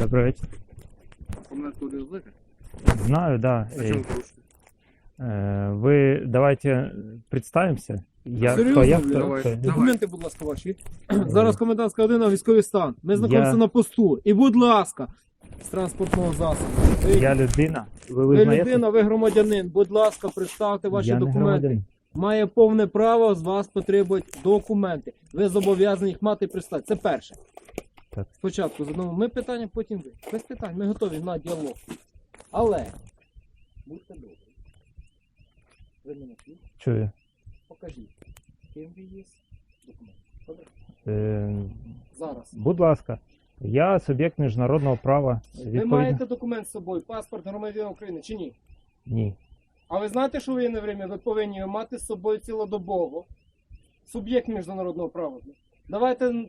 Добрий вечір. Комнату злика? Знаю, да. А Э, чому порушити? э, Вы давайте представимся. Я, Серйозно, кто я, блін? кто, Давай. кто? Давай. Документи, будь ласка, ваші. Зараз комендантська година, військовий стан. Ми знаходимося Я- на посту. І, будь ласка, з транспортного засобу. Ви, Я людина. Ви ви визнаєте? людина, ви громадянин. Будь ласка, представте ваші я не документи. громадянин. Має повне право з вас потребують документи. Ви зобов'язані їх мати і представити. Це перше. Так. Спочатку задамо ми питання, потім ви. Без питань, ми готові на діалог. Але будьте добрі. Ви мене чуєте? Чую. Покажіть, ким ви є документ. Добре? Е, Зараз. будь ласка, я суб'єкт міжнародного права. Ви Відповідно... маєте документ з собою, паспорт громадянина України чи ні? Ні. А ви знаєте, що в воєнне время ви повинні мати з собою цілодобово? Суб'єкт міжнародного права. Давайте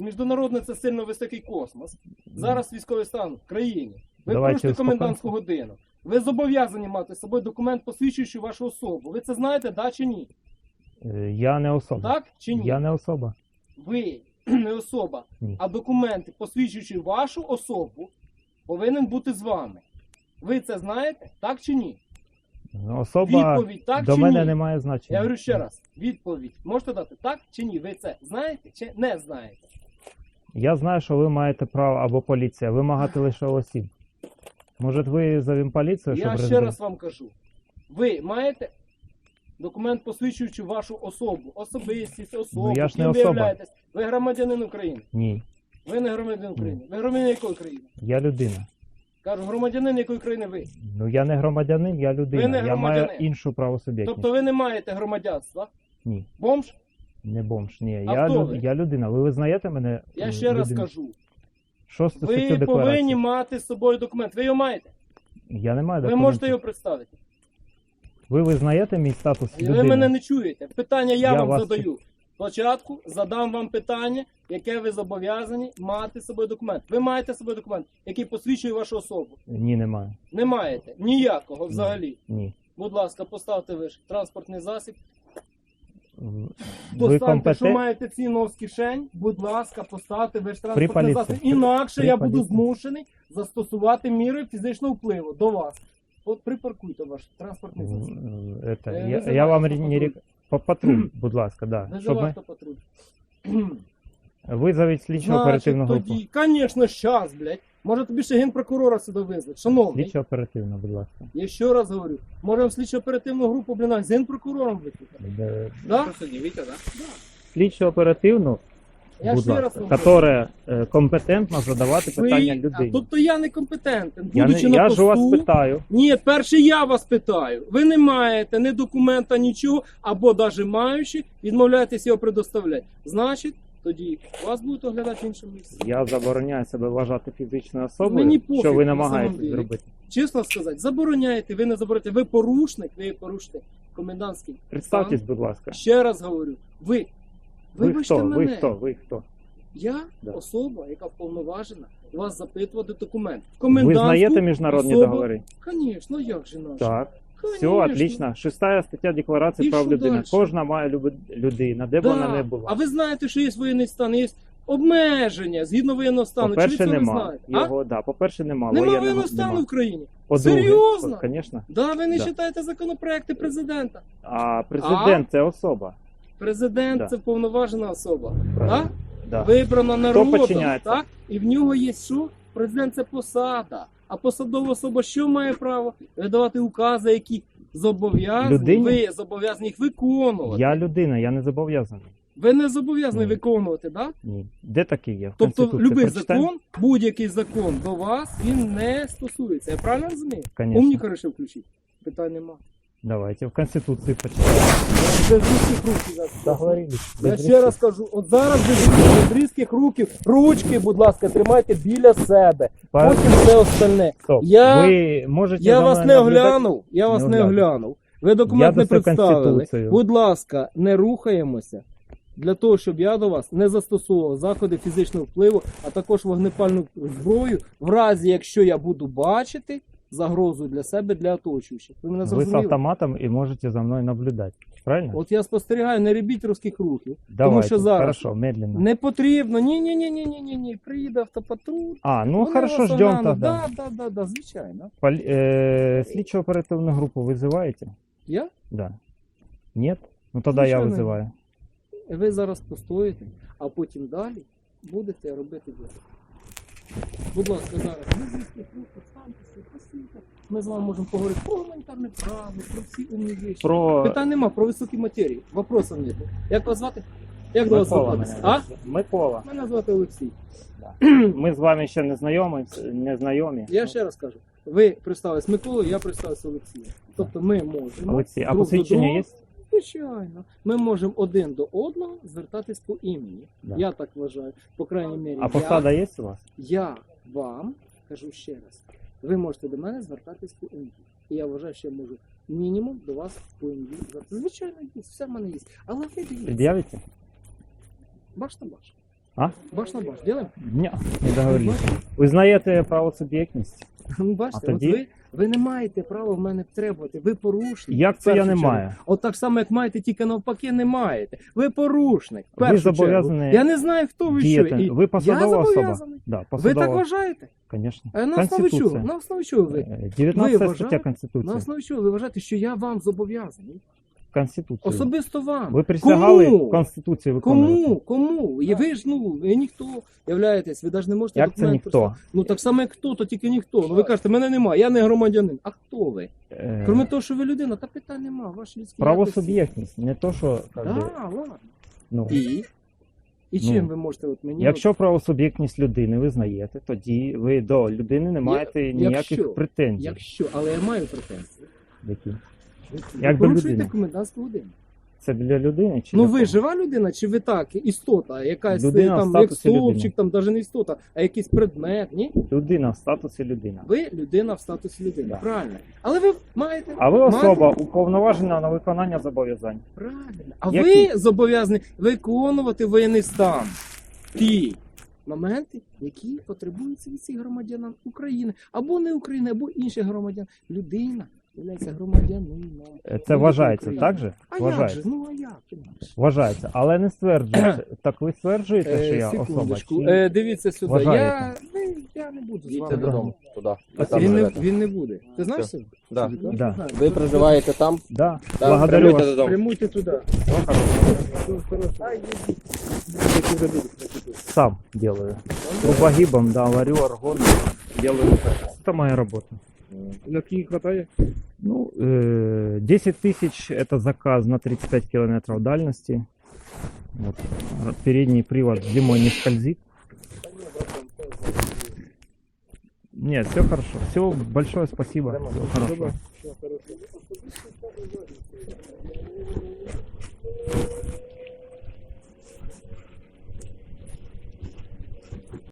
м, міжнародний це сильно високий космос. Зараз військовий стан в країні. Ви Давайте порушите комендантську годину. Ви зобов'язані мати з собою документ, посвідчуючи вашу особу. Ви це знаєте, да чи ні? Е, Я не особа. Так чи ні? Я не особа. Ви не особа, Ні. а документи, посвідчуючи вашу особу, повинен бути з вами. Ви це знаєте, так чи ні? Ну, Особа Відповідь так до чи мене ні? немає значення. Я говорю ще раз, відповідь. Можете дати так чи ні? Ви це знаєте чи не знаєте? Я знаю, що ви маєте право або поліція вимагати лише осіб. Може, ви завім поліцію, щоб Я ще розбити? раз вам кажу. Ви маєте документ, посвідчуючи вашу особу, особистість, особу, Ну, я ж не ким ви особа. являєтесь. Ви громадянин України. Ні, Ви не громадянин України. Ви громадянин якої країни? я людина. Кажу, громадянин якої країни ви? Ну я не громадянин, я людина. Ви не я маю громадянин. іншу правосуб'єктність. Тобто ви не маєте громадянства? Ні, Бомж? Не бомж. Ні, А я, хто ви? я людина. Ви визнаєте мене? Я ще раз людиною? кажу. Шосту статтю Ви декларації. повинні мати з собою документ. Ви його маєте? Я не маю Ви документів. можете його представити? Ви визнаєте мій статус людини? Ви мене не чуєте. Питання я, Я вам вас задаю. Спочатку задам вам питання, яке ви зобов'язані мати з собою документ. Ви маєте з собою документ, який посвідчує вашу особу. Ні, не маю. Не маєте ніякого взагалі. Ні. Будь ласка, поставте ви ж транспортний засіб. Ви Достаньте, що маєте цінного з кишень. Будь ласка, поставте При транспортний засіб. Інакше При я буду змушений застосувати міри фізичного впливу до вас. От припаркуйте ваш транспортний засіб. Это, Е, я, я вам не рек... патруль, будь ласка, да. Щоб Визивайте ми... патруль. Визовіть слідчу оперативну групу. тоді, звісно, щас, блядь. Може тобі ще генпрокурора сюди визвати. Шановний, Слідчу оперативну, будь ласка. я ще раз говорю, можемо слідчо оперативну групу, блін, з генпрокурором викликати. Де- Да? Просто Вітя, так? Слідчу оперативну, Я будь ще раз ласка, вам е, компетентно задавати Ви- питання а, людині. Тобто я некомпетентен. Я, не, Будучи на я посту, ж у вас питаю. Ні, перше я вас питаю. Ви не маєте ні документа, нічого, або навіть маючи, відмовляєтесь його предоставляти. Значить, тоді вас будуть оглядати в іншому місці. Я забороняю себе вважати фізичною особою, Мені пофіг, що ви на самом намагаєтесь деле. зробити. Чесно сказати, забороняєте, ви не забороняєте. Ви порушник, ви порушите комендантський. Представтесь, будь ласка. Ще раз говорю, ви. Ви Вибачте хто? мене. Ви хто? Ви хто? Я Да. особа, яка вповноважена вас запитувати документ. В Ви знаєте міжнародні особу- договори? Звісно, як же наш? Так. Все, Конечно. отлично. Шестая стаття Декларації І прав що людини. дальше? Кожна має люби- людина, де б вона не була. А ви знаєте, що є воєнний стан, є обмеження згідно воєнного стану. Чи ви По-перше, це не нема. знаєте? А? Його, да, по-перше, нема. Нема Воєнного воєнного стану в країні. По-друге, Серйозно? Звісно. Да, ви не Да. читаєте законопроекти президента. А президент це особа. Президент Да. це повноважена особа. Правильно. Так? Да. Вибрана народом, так? І в нього є що? Президент це посада. А посадова особа що має право? Видавати укази, які зобов'язані. Людині? Ви зобов'язані їх виконувати. Я людина, я не зобов'язаний. Ви не зобов'язані Ні. виконувати, так? Ні. Де таке є? В Тобто Конституції будь-який закон, будь-який закон до вас він не стосується. Я правильно розумію? Конечно. Умніка вирішив включити. Питань нема. Давайте в Конституції почитаємо. Без різких руків зараз. Договорились. Я Без ще раз кажу, от зараз без, без різких руків, ручки, будь ласка, тримайте біля себе. Пан- Потім все остальне. Стоп. Я- Ви можете Я за вас мною не наблюдати? оглянув. Я вас Не не оглянув. оглянув. Ви документ Я не за представили. Конституцію. Будь ласка, не рухаємося. Для того, щоб я до вас не застосовував заходи фізичного впливу, а також вогнепальну зброю, в разі якщо я буду бачити, загрозою для себе, для оточуючих. Ви мене Вы с зрозуміли? автоматом и можете за мной наблюдать. Правильно? От я спостерігаю, не робіть русських рухів. Давайте. що зараз- Хорошо, медленно. Не потрібно. Ні, ні, ні, ні, ні, ні, ні. Приїде автопатруль. А, ну вони хорошо, вас ждем оглянуть. тогда. Да, да, да, да, звичайно. Поли- э, Слідчо оперативну групу вызываете? Я? Да. Нет? Ну тогда я Звичайно. вызываю. Ви зараз постоїте, а потім далі будете робити діло. Будь ласка, зараз ви звідси станьтеся, посійте. Ми з вами можемо поговорити про гуманітарне право, про всі умні речі. Про Питань нема, про високі матерії. Вопросів нет. Як вас звати? Як до вас Микола звертатися? А? Микола. Мене звати Олексій. Ми з вами ще не знайомі, не знайомі. Я ще раз кажу. Ви представились Миколою, я представився Олексієм. Тобто ми можемо. Олексій, а друг до посвідчення друга- є? Звичайно. Ми можемо один до одного звертатись по імені. Да. Я так вважаю. По крайній мірі, А посада є у вас? я, я вам кажу ще раз. Ви можете до мене звертатись по імені. І я вважаю, що я можу мінімум до вас по імені звертатись. Звичайно, є, все в мене є. Але ви дивіться, Пред'явите? баш на баш. А? Баш на баш. Ділимо? Ні, не договорились. Ви знаєте правосуб'єктність? Ну, бачите, А тоді? от ви, ви не маєте права в мене требувати. Ви порушник. Як це я не маю? От так само, як маєте, тільки навпаки, не маєте. Ви порушник. в Ви першу зобов'язані чергу. Я не знаю, хто ви що. Діяти. І Ви посадова я особа? зобов'язаний. Да, Ви посадова. так вважаєте? Конечно. А на основі чого? Конституція. На основі чого ви? Е, 19 Ви стаття вважаєте? Конституції. На основі чого ви вважаєте, що я вам зобов'язаний? Конституцію. Особисто вам. Ви присягали Кому? Конституцію виконувати? Кому? Кому? І ви ж ну ви ніхто являєтесь, ви навіть не можете Як це документ ніхто? прислати. Ну так само як хто, то тільки ніхто. Ну ви кажете, мене немає, я не громадянин. А хто ви? Е, Крім того, що ви людина, та питань нема, ваші людські якості. Правосуб'єктність, не то, що как Да, би, ладно. ну, І? І Ну, чим ви можете от мені? якщо правосуб'єктність людини ви знаєте, тоді ви до людини не маєте ніяких якщо- претензій. Якщо, але я маю претензії. Які? Ви Як до порушуєте людини? комендантську годину. Це для людини чи Ну для ви кого? жива людина, чи ви так, істота, якась Людина в там, як статусі стовпчик, там навіть не істота, а якийсь предмет, ні? людина в статусі людина. Ви людина в статусі людини. Да. Правильно. Але ви маєте. А ви маєте- особа уповноважена на виконання зобов'язань. Правильно. А Які? ви зобов'язані виконувати воєнний стан. Ті моменти, які потребуються від цих громадян України, або не України, або інших громадян. Людина є громадянином. Е, Це Ну, вважається, так же? А як Вважається. же? Ну а як інакше? Вважається, але не стверджується. так ви стверджуєте, що Е, я особа? секундочку. Чи... Е, дивіться сюди. Я, Вважаєте? не, я не буду з Їдьте вами. додому туди. Ви там Він не, живете. він не буде. Ти знаєш це? Да. Да. Ви проживаєте там? Да. Да, Благодарю прямуйте вас. додому. Прямуйте туди. Сам делаю. Трубогибом, да, варю аргон, делаю. Это моя работа. На Київ хватає? Ну, э, 10 тысяч это заказ на 35 километров дальности. Вот. Передний привод зимой не скользит. Нет, все хорошо. Все, большое спасибо. Всего хорошего.